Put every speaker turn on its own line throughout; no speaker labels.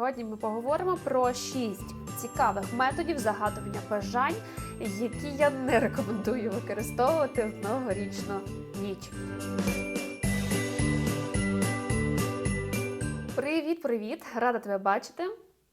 сьогодні ми поговоримо про шість цікавих методів загадування бажань, які я не рекомендую використовувати в новорічну ніч. Привіт, привіт! Рада тебе бачити.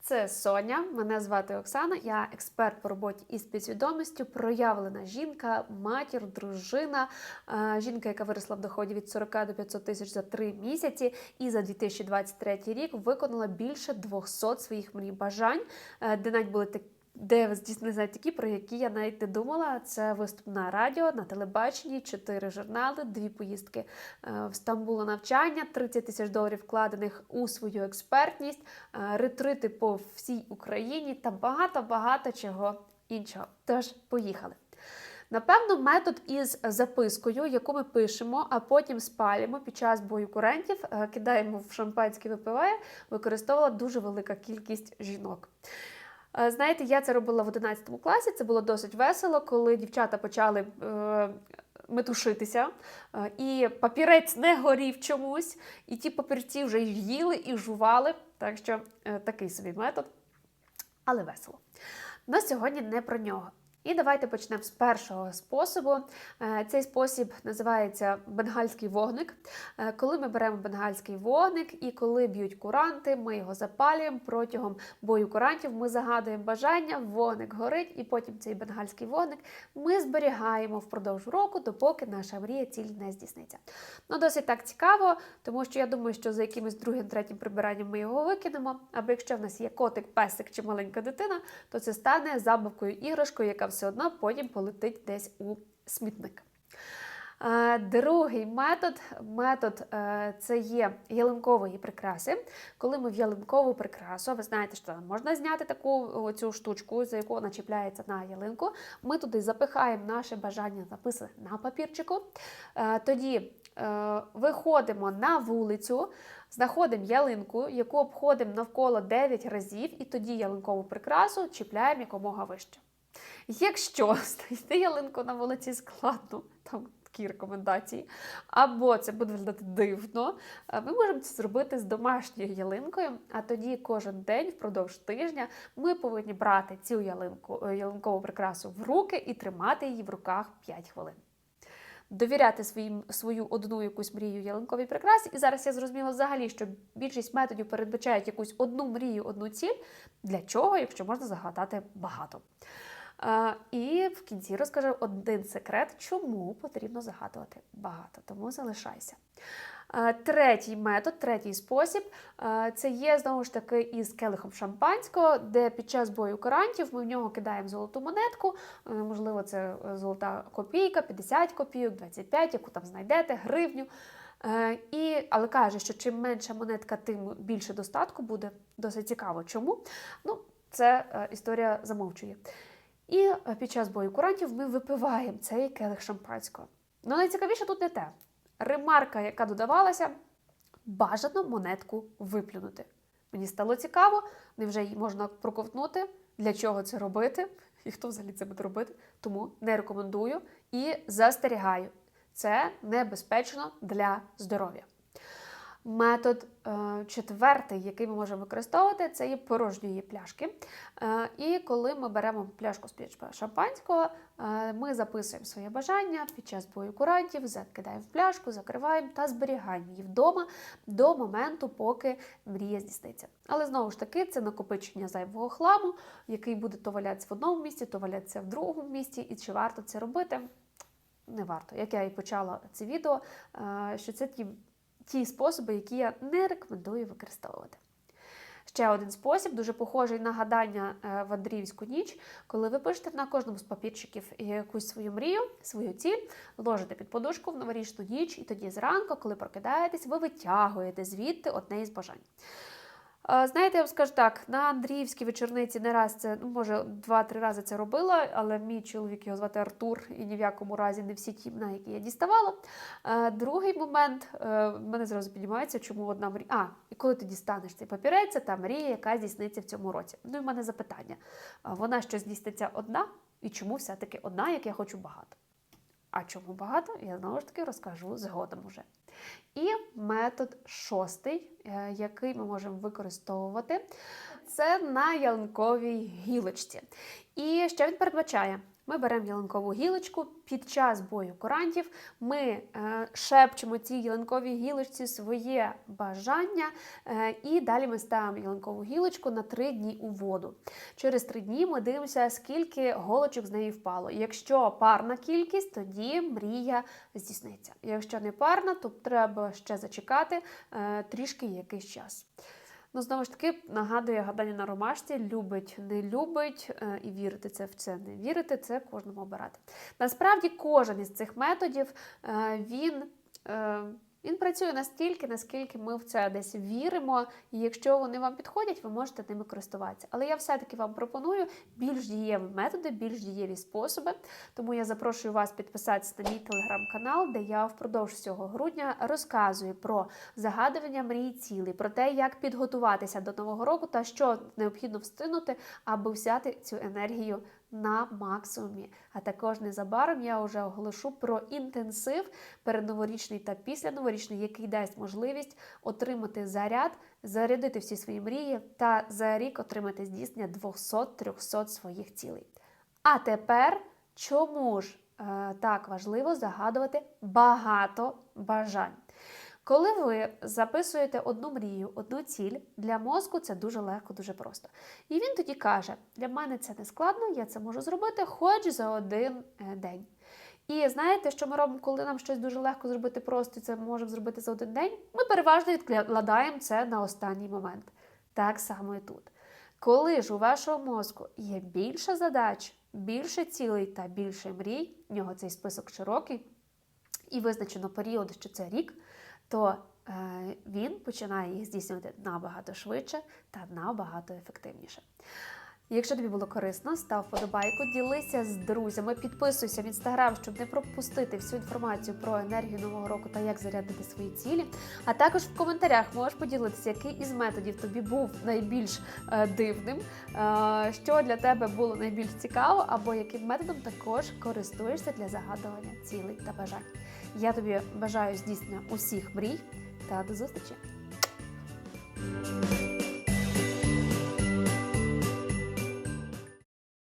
Це Соня, мене звати Оксана. Я експерт по роботі із підсвідомістю, проявлена жінка, матір, дружина, е, жінка, яка виросла в доході від 40 до 500 тисяч за 3 місяці, і за 2023 рік виконала більше 200 своїх мрій бажань, е, де навіть були такі. Де здійснилися такі, про які я навіть не думала. Це виступ на радіо, на телебаченні, чотири журнали, дві поїздки е, в Стамбул навчання, 30 тисяч доларів вкладених у свою експертність, е, ретрити по всій Україні та багато-багато чого іншого. Тож, поїхали. Напевно, метод із запискою, яку ми пишемо, а потім спалюємо під час бою курентів, е, кидаємо в шампанське випиває, використовувала дуже велика кількість жінок. Е, Знаєте, я це робила в 11 класі. Це було досить весело, коли дівчата почали е, метушитися, е, і папірець не горів чомусь, і ті папірці вже їли і жували. Так що такий собі метод, але весело. На сьогодні не про нього. І давайте почнемо з першого способу. Е, Цей спосіб називається бенгальський вогник. Е, Коли ми беремо бенгальський вогник і коли б'ють куранти, ми його запалюємо протягом бою курантів. Ми загадуємо бажання, вогник горить, і потім цей бенгальський вогник ми зберігаємо впродовж року, допоки наша мрія ціль не здійсниться. Ну, досить так цікаво, тому що я думаю, що за якимось другим, третім прибиранням ми його викинемо. Або якщо в нас є котик, песик чи маленька дитина, то це стане забавкою іграшкою, яка все одно потім полетить десь у смітник. Е, Другий метод метод е, це є ялинкової прикраси. Коли ми в ялинкову прикрасу, ви знаєте, що можна зняти таку цю штучку, за яку вона чіпляється на ялинку. Ми туди запихаємо наше бажання написане на папірчику. Е, Тоді виходимо на вулицю, знаходимо ялинку, яку обходимо навколо 9 разів, і тоді ялинкову прикрасу чіпляємо якомога вище. Якщо знайти ялинку на вулиці складно, там такі рекомендації, або це буде виглядати дивно, е, ми можемо це зробити з домашньою ялинкою, а тоді кожен день впродовж тижня ми повинні брати цю ялинку, е, ялинкову прикрасу в руки і тримати її в руках 5 хвилин. Довіряти своїм, свою одну якусь мрію ялинковій прикрасі. І зараз я зрозуміла взагалі, що більшість методів передбачають якусь одну мрію, одну ціль. Для чого, якщо можна загадати багато. І в кінці розкажу один секрет, чому потрібно загадувати багато. Тому залишайся. Третій метод, третій спосіб це є знову ж таки із келихом шампанського, де під час бою корантів ми в нього кидаємо золоту монетку. е, Можливо, це е, золота копійка, 50 копійок, 25, яку там знайдете, гривню. Е, І, але каже, що чим менша монетка, тим більше достатку буде. Досить цікаво. Чому? Ну, це історія замовчує. І е, під час бою курантів ми випиваємо цей келих шампанського. Ну, найцікавіше тут не те. Ремарка, яка додавалася, бажано монетку виплюнути. Мені стало цікаво, невже її можна проковтнути, для чого це робити, і хто взагалі це буде робити. Тому не рекомендую і застерігаю. Це небезпечно для здоров'я. Метод е, четвертий, який ми можемо використовувати, це є порожньої пляшки. Е, і коли ми беремо пляшку з шампанського, е, ми записуємо своє бажання під час бою курантів, закидаємо в пляшку, закриваємо та зберігаємо її вдома до моменту, поки мрія здійсниться. Але знову ж таки, це накопичення зайвого хламу, який буде то валятися в одному місці, то валятися в другому місці. І чи варто це робити? Не варто. Як я і почала це відео, що це ті ті способи, які я не рекомендую використовувати. Ще один спосіб, дуже похожий на гадання е, в Андріївську ніч, коли ви пишете на кожному з папірчиків якусь свою мрію, свою ціль, ложите під подушку в новорічну ніч, і тоді зранку, коли прокидаєтесь, ви витягуєте звідти одне із бажань. Знаєте, я вам скажу так, на Андріївській вечорниці не раз це, ну, може, два-три рази це робила, але мій чоловік його звати Артур, і ні в якому разі не всі ті, на які я діставала. Другий момент, е, в мене зразу піднімається, чому одна мрія. А, і коли ти дістанеш цей папірець, та мрія, яка здійсниться в цьому році. Ну і в мене запитання: вона що здійсниться одна, і чому все-таки одна, як я хочу багато? А чому багато, я знову ж таки розкажу згодом уже. І метод шостий, е, який ми можемо використовувати, це на ялинковій гілочці. І що він передбачає? Ми беремо ялинкову гілочку під час бою курантів. Ми е, шепчемо цій ялинковій гілочці своє бажання, е, і далі ми ставимо ялинкову гілочку на три дні у воду. Через три дні ми дивимося, скільки голочок з неї впало. Якщо парна кількість, тоді мрія здійсниться. Якщо не парна, то треба ще зачекати е, трішки якийсь час. Ну, знову ж таки, нагадує гадання на ромашці, любить, не любить, е, і вірити це в це, не вірити, це кожному обирати. Насправді, кожен із цих методів е, він. Він працює настільки, наскільки ми в це десь віримо, і якщо вони вам підходять, ви можете ними користуватися. Але я все-таки вам пропоную більш дієві методи, більш дієві способи. Тому я запрошую вас підписатися на мій телеграм-канал, де я впродовж цього грудня розказую про загадування мрій цілей, про те, як підготуватися до нового року та що необхідно встигнути, аби взяти цю енергію на максимумі. А також незабаром я вже оголошу про інтенсив передноворічний та післяноворічний, який дасть можливість отримати заряд, зарядити всі свої мрії та за рік отримати здійснення 200-300 своїх цілей. А тепер чому ж е, так важливо загадувати багато бажань? Коли ви записуєте одну мрію, одну ціль, для мозку це дуже легко, дуже просто. І він тоді каже: для мене це не складно, я це можу зробити хоч за один е, день. І знаєте, що ми робимо, коли нам щось дуже легко зробити просто, і це можемо зробити за один день? Ми переважно відкладаємо це на останній момент. Так само і тут. Коли ж у вашого мозку є більше задач, більше цілей та більше мрій, в нього цей список широкий, і визначено період, що це рік, то е, він починає їх здійснювати набагато швидше та набагато ефективніше. Якщо тобі було корисно, став вподобайку, ділися з друзями, підписуйся в інстаграм, щоб не пропустити всю інформацію про енергію нового року та як зарядити свої цілі. А також в коментарях можеш поділитися, який із методів тобі був найбільш е, дивним, е, що для тебе було найбільш цікаво, або яким методом також користуєшся для загадування цілей та бажань. Я тобі бажаю здійснення усіх мрій та до зустрічі!